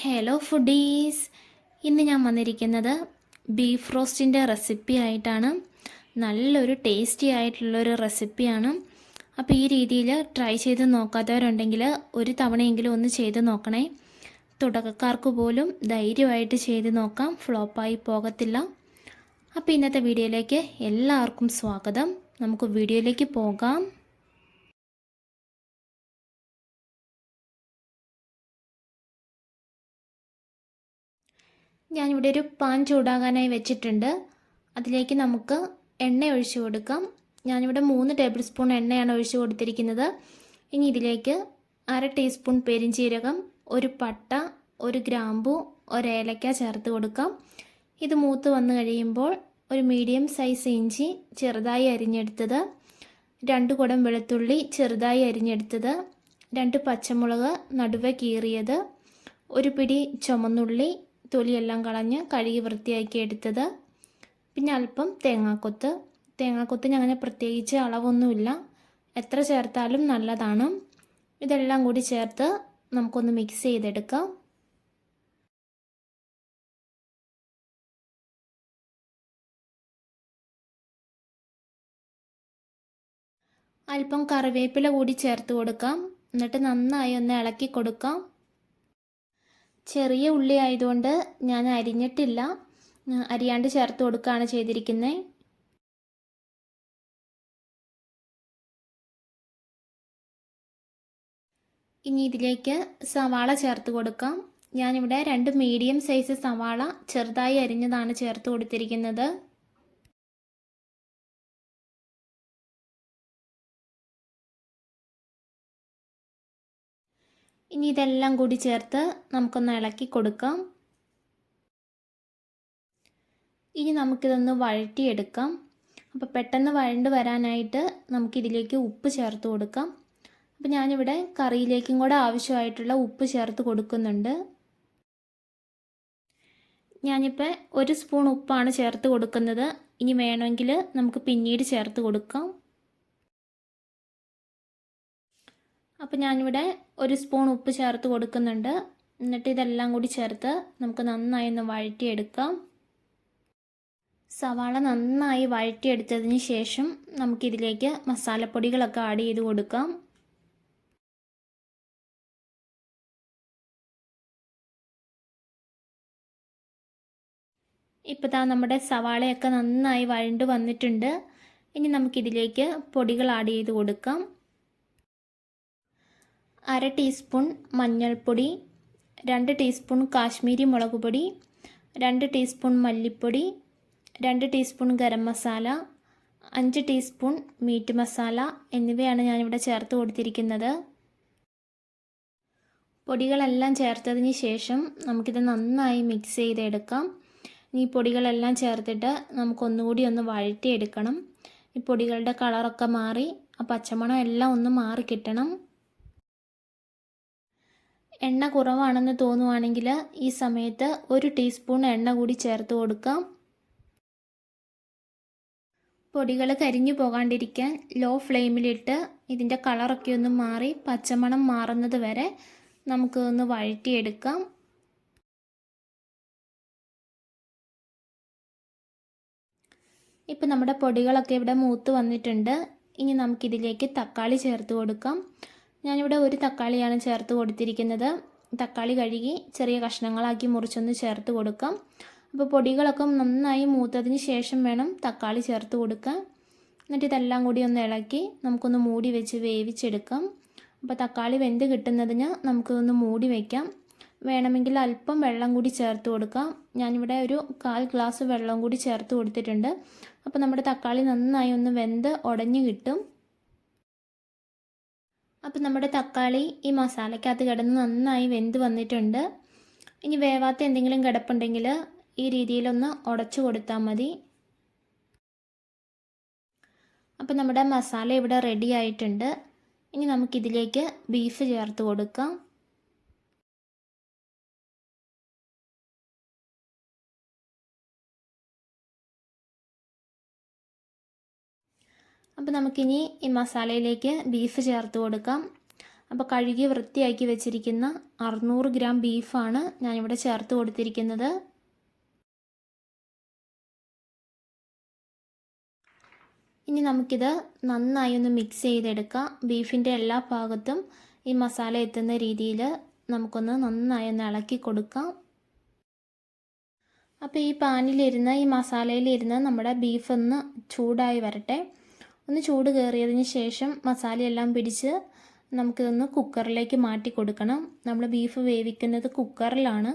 Hello foodies ഇന്ന് ഞാൻ വന്നിരിക്കുന്നത് ബീഫ് റോസ്റ്റിന്റെ റെസിപ്പി ആയിട്ടാണ്. നല്ലൊരു ടേസ്റ്റി ആയിട്ടുള്ളൊരു റെസിപ്പിയാണ് അപ്പോൾ ഈ രീതിയിൽ ട്രൈ ചെയ്ത് നോക്കാത്തവരുണ്ടെങ്കിൽ ഒരു തവണയെങ്കിലും ഒന്ന് ചെയ്ത് നോക്കണേ. തുടക്കക്കാർക്ക് പോലും ധൈര്യമായിട്ട് ചെയ്ത് നോക്കാം. ഫ്ലോപ്പായി പോകത്തില്ല. അപ്പോൾ ഇന്നത്തെ വീഡിയോയിലേക്ക് എല്ലാവർക്കും സ്വാഗതം. നമുക്ക് വീഡിയോയിലേക്ക് പോകാം. ഞാനിവിടെ ഒരു പാൻ ചൂടാകാനായി വെച്ചിട്ടുണ്ട്. അതിലേക്ക് നമുക്ക് എണ്ണ ഒഴിച്ച് കൊടുക്കാം. ഞാനിവിടെ മൂന്ന് ടേബിൾ സ്പൂൺ എണ്ണയാണ് ഒഴിച്ച് കൊടുത്തിരിക്കുന്നത്. ഇനി ഇതിലേക്ക് അര ടീസ്പൂൺ പെരിഞ്ചീരകം ഒരു പട്ട ഒരു ഗ്രാമ്പു ഒരു ഏലക്ക ചേർത്ത് കൊടുക്കാം. ഇത് മൂത്ത് വന്നു കഴിയുമ്പോൾ ഒരു മീഡിയം സൈസ് ഇഞ്ചി ചെറുതായി അരിഞ്ഞെടുത്തത് രണ്ട് കുടം വെളുത്തുള്ളി ചെറുതായി അരിഞ്ഞെടുത്തത് രണ്ട് പച്ചമുളക് നടുവെ കീറിയത് ഒരു പിടി ചുമന്നുള്ളി തൊലിയെല്ലാം കളഞ്ഞ് കഴുകി വൃത്തിയാക്കി എടുത്തത്. പിന്നെ അല്പം തേങ്ങാക്കൊത്ത്. തേങ്ങാക്കൊത്തിന് അങ്ങനെ പ്രത്യേകിച്ച് അളവൊന്നുമില്ല. എത്ര ചേർത്താലും നല്ലതാണ്. ഇതെല്ലാം കൂടി ചേർത്ത് നമുക്കൊന്ന് മിക്സ് ചെയ്തെടുക്കാം. അല്പം കറിവേപ്പില കൂടി ചേർത്ത് കൊടുക്കാം. എന്നിട്ട് നന്നായി ഒന്ന് ഇളക്കി കൊടുക്കാം. ചെറിയ ഉള്ളി ആയതുകൊണ്ട് ഞാൻ അരിഞ്ഞിട്ടില്ല. അരിയാണ്ട് ചേർത്ത് കൊടുക്കുകയാണ് ചെയ്തിരിക്കുന്നത് ഇനി ഇതിലേക്ക് സവാള ചേർത്ത് കൊടുക്കാം. ഞാനിവിടെ രണ്ട് മീഡിയം സൈസ് സവാള ചെറുതായി അരിഞ്ഞതാണ് ചേർത്ത് കൊടുത്തിരിക്കുന്നത്. ഇനി ഇതെല്ലാം കൂടി ചേർത്ത് നമുക്കൊന്ന് ഇളക്കി കൊടുക്കാം. ഇനി നമുക്കിതൊന്ന് വഴറ്റിയെടുക്കാം. അപ്പോൾ പെട്ടെന്ന് വഴണ്ട് വരാനായിട്ട് നമുക്കിതിലേക്ക് ഉപ്പ് ചേർത്ത് കൊടുക്കാം. അപ്പോൾ ഞാനിവിടെ കറിയിലേക്കും കൂടെ ആവശ്യമായിട്ടുള്ള ഉപ്പ് ചേർത്ത് കൊടുക്കുന്നുണ്ട്. ഞാനിപ്പോൾ ഒരു സ്പൂൺ ഉപ്പാണ് ചേർത്ത് കൊടുക്കുന്നത്. ഇനി വേണമെങ്കിൽ നമുക്ക് പിന്നീട് ചേർത്ത് കൊടുക്കാം. അപ്പോൾ ഞാനിവിടെ ഒരു സ്പൂൺ ഉപ്പ് ചേർത്ത് കൊടുക്കുന്നുണ്ട്. എന്നിട്ട് ഇതെല്ലാം കൂടി ചേർത്ത് നമുക്ക് നന്നായി ഒന്ന് വഴറ്റിയെടുക്കാം. സവാള നന്നായി വഴറ്റിയെടുത്തതിന് ശേഷം നമുക്കിതിലേക്ക് മസാലപ്പൊടികളൊക്കെ ആഡ് ചെയ്ത് കൊടുക്കാം. ഇപ്പോൾ താ നമ്മുടെ സവാളയൊക്കെ നന്നായി വഴണ്ട് വന്നിട്ടുണ്ട്. ഇനി നമുക്കിതിലേക്ക് പൊടികൾ ആഡ് ചെയ്ത് കൊടുക്കാം. അര ടീസ്പൂൺ മഞ്ഞൾപ്പൊടി രണ്ട് ടീസ്പൂൺ കാശ്മീരി മുളക് പൊടി രണ്ട് ടീസ്പൂൺ മല്ലിപ്പൊടി രണ്ട് ടീസ്പൂൺ ഗരം മസാല അഞ്ച് ടീസ്പൂൺ മീറ്റ് മസാല എന്നിവയാണ് ഞാനിവിടെ ചേർത്ത് കൊടുത്തിരിക്കുന്നത്. പൊടികളെല്ലാം ചേർത്തതിന് ശേഷം നമുക്കിത് നന്നായി മിക്സ് ചെയ്തെടുക്കാം. ഈ പൊടികളെല്ലാം ചേർത്തിട്ട് നമുക്കൊന്നുകൂടി ഒന്ന് വഴറ്റിയെടുക്കണം. ഈ പൊടികളുടെ കളറൊക്കെ മാറി ആ പച്ചമണം എല്ലാം ഒന്ന് മാറി കിട്ടണം. എണ്ണ കുറവാണെന്ന് തോന്നുവാണെങ്കിൽ ഈ സമയത്ത് ഒരു ടീസ്പൂൺ എണ്ണ കൂടി ചേർത്ത് കൊടുക്കാം. പൊടികൾ കരിഞ്ഞു പോകാണ്ടിരിക്കാൻ ലോ ഫ്ലെയിമിലിട്ട് ഇതിന്റെ കളറൊക്കെ ഒന്ന് മാറി പച്ചമണം മാറുന്നത് വരെ നമുക്കൊന്ന് വഴറ്റിയെടുക്കാം. ഇപ്പം നമ്മുടെ പൊടികളൊക്കെ ഇവിടെ മൂത്ത് വന്നിട്ടുണ്ട്. ഇനി നമുക്കിതിലേക്ക് തക്കാളി ചേർത്ത് കൊടുക്കാം. ഞാനിവിടെ ഒരു തക്കാളിയാണ് ചേർത്ത് കൊടുത്തിരിക്കുന്നത്. തക്കാളി കഴുകി ചെറിയ കഷ്ണങ്ങളാക്കി മുറിച്ചൊന്ന് ചേർത്ത് കൊടുക്കാം. അപ്പോൾ പൊടികളൊക്കെ നന്നായി മൂത്തതിന് ശേഷം വേണം തക്കാളി ചേർത്ത് കൊടുക്കാൻ. എന്നിട്ട് ഇതെല്ലാം കൂടി ഒന്ന് ഇളക്കി നമുക്കൊന്ന് മൂടി വെച്ച് വേവിച്ചെടുക്കാം. അപ്പോൾ തക്കാളി വെന്ത് കിട്ടുന്നതിന് നമുക്കൊന്ന് മൂടി വയ്ക്കാം വേണമെങ്കിൽ അല്പം വെള്ളം കൂടി ചേർത്ത് കൊടുക്കാം. ഞാനിവിടെ ഒരു കാൽ ഗ്ലാസ് വെള്ളം കൂടി ചേർത്ത് കൊടുത്തിട്ടുണ്ട്. അപ്പോൾ നമ്മുടെ തക്കാളി നന്നായി ഒന്ന് വെന്ത് ഉടഞ്ഞു കിട്ടും. അപ്പം നമ്മുടെ തക്കാളി ഈ മസാലയ്ക്കകത്ത് കിടന്ന് നന്നായി വെന്ത് വന്നിട്ടുണ്ട്. ഇനി വേവാത്ത എന്തെങ്കിലും കിടപ്പുണ്ടെങ്കിൽ ഈ രീതിയിലൊന്ന് ഉടച്ചു കൊടുത്താൽ മതി. അപ്പോൾ നമ്മുടെ മസാല ഇവിടെ റെഡി ആയിട്ടുണ്ട്. ഇനി നമുക്കിതിലേക്ക് ബീഫ് ചേർത്ത് കൊടുക്കാം. അപ്പോൾ നമുക്കിനി ഈ മസാലയിലേക്ക് ബീഫ് ചേർത്ത് കൊടുക്കാം. അപ്പോൾ കഴുകി വൃത്തിയാക്കി വെച്ചിരിക്കുന്ന അറുന്നൂറ് ഗ്രാം ബീഫാണ് ഞാനിവിടെ ചേർത്ത് കൊടുത്തിരിക്കുന്നത്. ഇനി നമുക്കിത് നന്നായി ഒന്ന് മിക്സ് ചെയ്തെടുക്കാം. ബീഫിന്റെ എല്ലാ ഭാഗത്തും ഈ മസാല എത്തുന്ന രീതിയിൽ നമുക്കൊന്ന് നന്നായി ഒന്ന് ഇളക്കി കൊടുക്കാം. അപ്പോൾ ഈ പാനിലിരുന്ന് ഈ മസാലയിലിരുന്ന് നമ്മുടെ ബീഫ് ഒന്ന് ചൂടായി വരട്ടെ. ഒന്ന് ചൂട് കയറിയതിന് ശേഷം മസാലയെല്ലാം പിടിച്ച് നമുക്കിതൊന്ന് കുക്കറിലേക്ക് മാറ്റി കൊടുക്കണം. നമ്മൾ ബീഫ് വേവിക്കുന്നത് കുക്കറിലാണ്.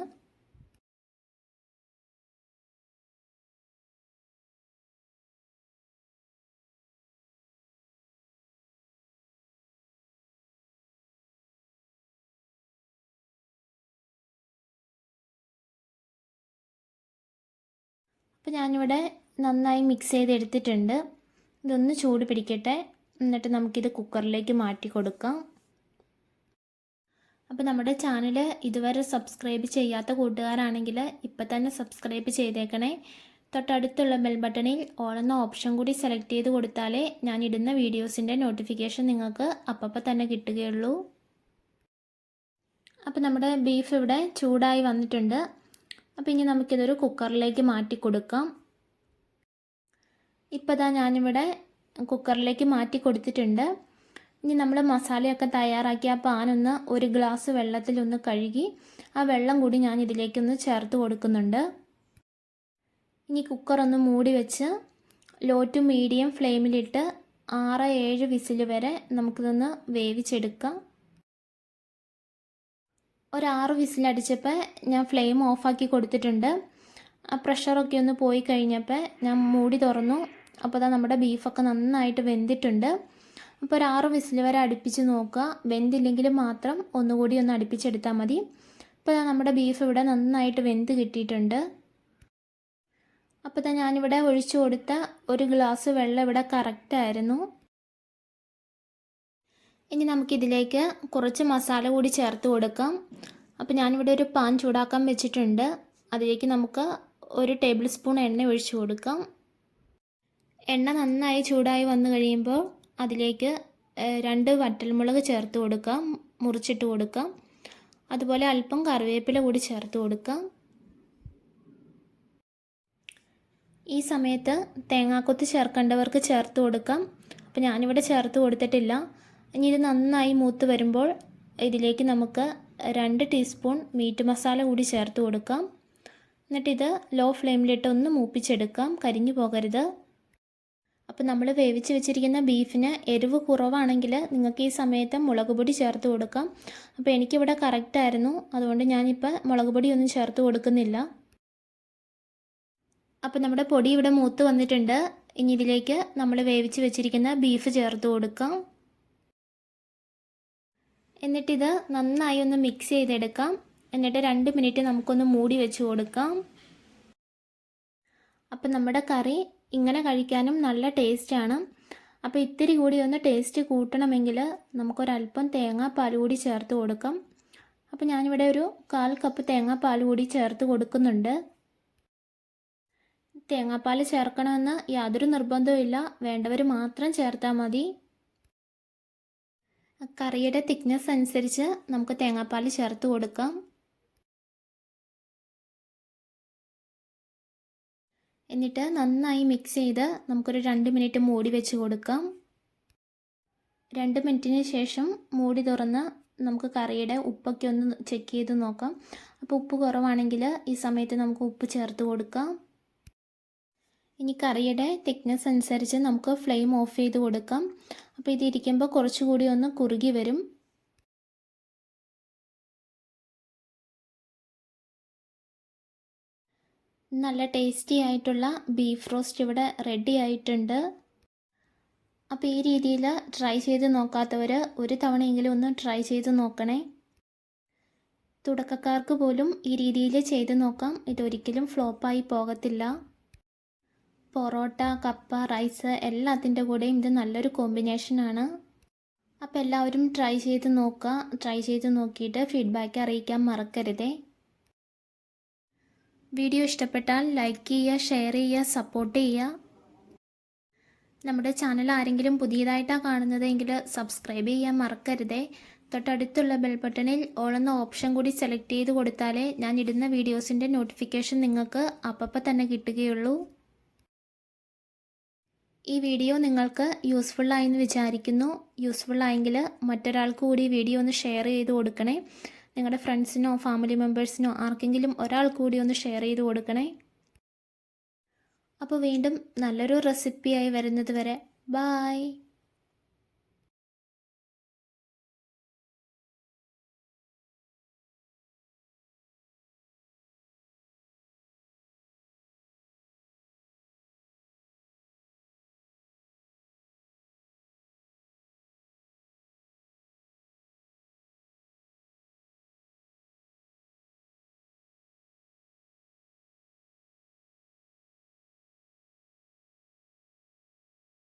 അപ്പോൾ ഞാനിവിടെ നന്നായി മിക്സ് ചെയ്തെടുത്തിട്ടുണ്ട്. ഇതൊന്ന് ചൂട് പിടിക്കട്ടെ. എന്നിട്ട് നമുക്കിത് കുക്കറിലേക്ക് മാറ്റി കൊടുക്കാം. അപ്പോൾ നമ്മുടെ ചാനൽ ഇതുവരെ സബ്സ്ക്രൈബ് ചെയ്യാത്ത കൂട്ടുകാരാണെങ്കിൽ ഇപ്പം തന്നെ സബ്സ്ക്രൈബ് ചെയ്തേക്കണേ. തൊട്ടടുത്തുള്ള ബെൽ ബട്ടണിൽ ഓൾ എന്ന ഓപ്ഷൻ കൂടി സെലക്ട് ചെയ്ത് കൊടുത്താലേ ഞാൻ ഇടുന്ന വീഡിയോസിന്റെ നോട്ടിഫിക്കേഷൻ നിങ്ങൾക്ക് അപ്പപ്പോൾ തന്നെ കിട്ടുകയുള്ളൂ. അപ്പോൾ നമ്മുടെ ബീഫ് ഇവിടെ ചൂടായി വന്നിട്ടുണ്ട്. അപ്പോൾ ഇനി നമുക്കിതൊരു കുക്കറിലേക്ക് മാറ്റി കൊടുക്കാം. ഇപ്പോൾ ഇതാ ഞാനിവിടെ കുക്കറിലേക്ക് മാറ്റി കൊടുത്തിട്ടുണ്ട്. ഇനി നമ്മൾ മസാലയൊക്കെ തയ്യാറാക്കി ആ പാനൊന്ന് ഒരു ഗ്ലാസ് വെള്ളത്തിലൊന്ന് കഴുകി ആ വെള്ളം കൂടി ഞാൻ ഇതിലേക്കൊന്ന് ചേർത്ത് കൊടുക്കുന്നുണ്ട്. ഇനി കുക്കറൊന്ന് മൂടി വെച്ച് ലോ ടു മീഡിയം ഫ്ലെയിമിലിട്ട് ആറ് ഏഴ് വിസിൽ വരെ നമുക്കിതൊന്ന് വേവിച്ചെടുക്കാം. ഒരാറ് വിസിലടിച്ചപ്പോൾ ഞാൻ ഫ്ലെയിം ഓഫാക്കി കൊടുത്തിട്ടുണ്ട്. ആ പ്രഷറൊക്കെ ഒന്ന് പോയി കഴിഞ്ഞപ്പോൾ ഞാൻ മൂടി തുറന്നു. അപ്പോൾ അതാ നമ്മുടെ ബീഫൊക്കെ നന്നായിട്ട് വെന്തിട്ടുണ്ട്. അപ്പോൾ ഒരു ആറ് വിസിൽ വരെ അടുപ്പിച്ച് നോക്കുക. വെന്തില്ലെങ്കിൽ മാത്രം ഒന്നുകൂടി ഒന്ന് അടുപ്പിച്ചെടുത്താൽ മതി. ഇപ്പോൾ നമ്മുടെ ബീഫ് ഇവിടെ നന്നായിട്ട് വെന്ത് കിട്ടിയിട്ടുണ്ട്. അപ്പോൾ ഞാനിവിടെ ഒഴിച്ചു കൊടുത്ത ഒരു ഗ്ലാസ് വെള്ളം ഇവിടെ കറക്റ്റായിരുന്നു ഇനി നമുക്കിതിലേക്ക് കുറച്ച് മസാല കൂടി ചേർത്ത് കൊടുക്കാം. അപ്പോൾ ഞാനിവിടെ ഒരു പാൻ ചൂടാക്കാൻ വെച്ചിട്ടുണ്ട്. അതിലേക്ക് നമുക്ക് ഒരു ടേബിൾ സ്പൂൺ എണ്ണ ഒഴിച്ചു കൊടുക്കാം. എണ്ണ നന്നായി ചൂടായി വന്നു കഴിയുമ്പോൾ അതിലേക്ക് രണ്ട് വറ്റൽമുളക് ചേർത്ത് കൊടുക്കാം മുറിച്ചിട്ട് കൊടുക്കാം. അതുപോലെ അല്പം കറിവേപ്പില കൂടി ചേർത്ത് കൊടുക്കാം. ഈ സമയത്ത് തേങ്ങാക്കൊത്ത് ചേർക്കേണ്ടവർക്ക് ചേർത്ത് കൊടുക്കാം. അപ്പോൾ ഞാനിവിടെ ചേർത്ത് കൊടുത്തിട്ടില്ല. ഇനി ഇത് നന്നായി മൂത്ത് വരുമ്പോൾ ഇതിലേക്ക് നമുക്ക് രണ്ട് ടീസ്പൂൺ മീറ്റ് മസാല കൂടി ചേർത്ത് കൊടുക്കാം. എന്നിട്ടിത് ലോ ഫ്ലെയിമിലിട്ട് ഒന്ന് മൂപ്പിച്ചെടുക്കാം. കരിഞ്ഞു പോകരുത്. അപ്പോൾ നമ്മൾ വേവിച്ച് വെച്ചിരിക്കുന്ന ബീഫിന് എരിവ് കുറവാണെങ്കിൽ നിങ്ങൾക്ക് ഈ സമയത്ത് മുളക് പൊടി ചേർത്ത് കൊടുക്കാം. അപ്പോൾ എനിക്കിവിടെ കറക്റ്റായിരുന്നു അതുകൊണ്ട് ഞാനിപ്പോൾ മുളക് പൊടി ഒന്നും ചേർത്ത് കൊടുക്കുന്നില്ല. അപ്പോൾ നമ്മുടെ പൊടി ഇവിടെ മൂത്ത് വന്നിട്ടുണ്ട്. ഇനി ഇതിലേക്ക് നമ്മൾ വേവിച്ച് വെച്ചിരിക്കുന്ന ബീഫ് ചേർത്ത് കൊടുക്കാം. എന്നിട്ടിത് നന്നായി ഒന്ന് മിക്സ് ചെയ്തെടുക്കാം. എന്നിട്ട് രണ്ട് മിനിറ്റ് നമുക്കൊന്ന് മൂടി വെച്ച് കൊടുക്കാം. അപ്പം നമ്മുടെ കറി ഇങ്ങനെ കഴിക്കാനും നല്ല ടേസ്റ്റാണ്. അപ്പോൾ ഇത്തിരി കൂടി ഒന്ന് ടേസ്റ്റ് കൂട്ടണമെങ്കിൽ നമുക്കൊരല്പം തേങ്ങാപ്പാൽ കൂടി ചേർത്ത് കൊടുക്കാം. അപ്പോൾ ഞാനിവിടെ ഒരു കാൽ കപ്പ് തേങ്ങാപ്പാൽ കൂടി ചേർത്ത് കൊടുക്കുന്നുണ്ട്. തേങ്ങാപ്പാൽ ചേർക്കണമെന്ന് യാതൊരു നിർബന്ധവും വേണ്ടവർ മാത്രം ചേർത്താൽ മതി. കറിയുടെ തിക്നെസ് അനുസരിച്ച് നമുക്ക് തേങ്ങാപ്പാൽ ചേർത്ത് കൊടുക്കാം. എന്നിട്ട് നന്നായി മിക്സ് ചെയ്ത് നമുക്കൊരു രണ്ട് മിനിറ്റ് മൂടി വെച്ച് കൊടുക്കാം. രണ്ട് മിനിറ്റിന് ശേഷം മൂടി തുറന്ന് നമുക്ക് കറിയുടെ ഉപ്പൊക്കെ ഒന്ന് ചെക്ക് ചെയ്ത് നോക്കാം. അപ്പോൾ ഉപ്പ് കുറവാണെങ്കിൽ ഈ സമയത്ത് നമുക്ക് ഉപ്പ് ചേർത്ത് കൊടുക്കാം. ഇനി കറിയുടെ തിക്നെസ് അനുസരിച്ച് നമുക്ക് ഫ്ലെയിം ഓഫ് ചെയ്ത് കൊടുക്കാം. അപ്പോൾ ഇതിരിക്കുമ്പോൾ കുറച്ചുകൂടി ഒന്ന് കുറുകി വരും. നല്ല ടേസ്റ്റി ആയിട്ടുള്ള ബീഫ് റോസ്റ്റ് ഇവിടെ റെഡി ആയിട്ടുണ്ട്. അപ്പോൾ ഈ രീതിയിൽ ട്രൈ ചെയ്ത് നോക്കാത്തവർ ഒരു തവണയെങ്കിലും ഒന്ന് ട്രൈ ചെയ്ത് നോക്കണേ. തുടക്കക്കാർക്ക് പോലും ഈ രീതിയിൽ ചെയ്ത് നോക്കാം. ഇതൊരിക്കലും ഫ്ലോപ്പായി പോകത്തില്ല. പൊറോട്ട കപ്പ റൈസ് എല്ലാത്തിന്റെ കൂടെയും ഇത് നല്ലൊരു കോമ്പിനേഷനാണ് അപ്പോൾ എല്ലാവരും ട്രൈ ചെയ്ത് നോക്കുക ട്രൈ ചെയ്ത് നോക്കിയിട്ട് ഫീഡ്ബാക്ക് അറിയിക്കാൻ മറക്കരുതേ. വീഡിയോ ഇഷ്ടപ്പെട്ടാൽ ലൈക്ക് ചെയ്യുക ഷെയർ ചെയ്യുക സപ്പോർട്ട് ചെയ്യുക. നമ്മുടെ ചാനൽ ആരെങ്കിലും പുതിയതായിട്ടാണ് കാണുന്നതെങ്കിൽ സബ്സ്ക്രൈബ് ചെയ്യാൻ മറക്കരുതേ. തൊട്ടടുത്തുള്ള ബെൽ ബട്ടണിൽ ഓൾ എന്ന ഓപ്ഷൻ കൂടി സെലക്ട് ചെയ്ത് കൊടുത്താലേ ഞാൻ ഇടുന്ന വീഡിയോസിന്റെ നോട്ടിഫിക്കേഷൻ നിങ്ങൾക്ക് അപ്പപ്പോൾ തന്നെ കിട്ടുകയുള്ളൂ. ഈ വീഡിയോ നിങ്ങൾക്ക് യൂസ്ഫുള്ളായെന്ന് വിചാരിക്കുന്നു. യൂസ്ഫുള്ളായെങ്കിൽ മറ്റൊരാൾക്ക് കൂടി വീഡിയോ ഒന്ന് ഷെയർ ചെയ്ത് കൊടുക്കണേ. നിങ്ങളുടെ ഫ്രണ്ട്സിനോ ഫാമിലി മെമ്പേഴ്സിനോ ആർക്കെങ്കിലും ഒരാൾ കൂടി ഒന്ന് ഷെയർ ചെയ്ത് കൊടുക്കണേ. അപ്പോൾ വീണ്ടും നല്ലൊരു റെസിപ്പിയായി വരുന്നത് വരെ. ബായ്